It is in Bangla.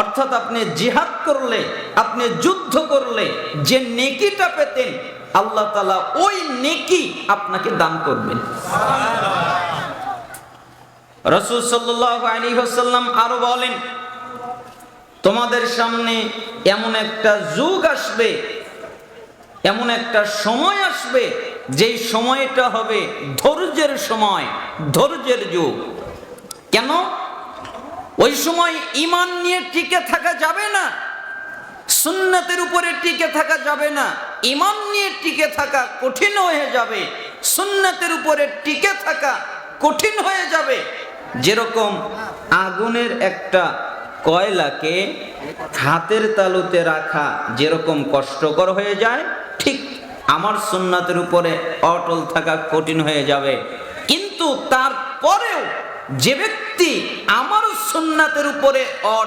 অর্থাৎ আপনি জিহাদ করলে, আপনি যুদ্ধ করলে, যে নেকিটা পেতেন, আল্লাহ তালা ওই নেকি আপনাকে দান করবেন। রসুল সাল্লাহ হাসাল্লাম আরও বলেন, তোমাদের সামনে এমন একটা যুগ আসবে, এমন একটা সময় আসবে, যেই সময়টা হবে ধৈর্যের সময়, ধৈর্যের যুগ। কেন? ওই সময় ইমান নিয়ে টিকে থাকা যাবে না। সুন্নাতের উপরে টিকে থাকা যাবে না। ইমান নিয়ে টিকে থাকা কঠিন হয়ে যাবে। সুন্নাতের উপরে টিকে থাকা কঠিন হয়ে যাবে। যেরকম আগুনের একটা কয়লাকে হাতের তালুতে রাখা যেরকম কষ্টকর হয়ে যায়, ঠিক আমার সুন্নাতের উপরে অটল থাকা কঠিন হয়ে যাবে। কিন্তু তারপরেও যে ব্যক্তি আমার সুন্নাতের উপরে অটল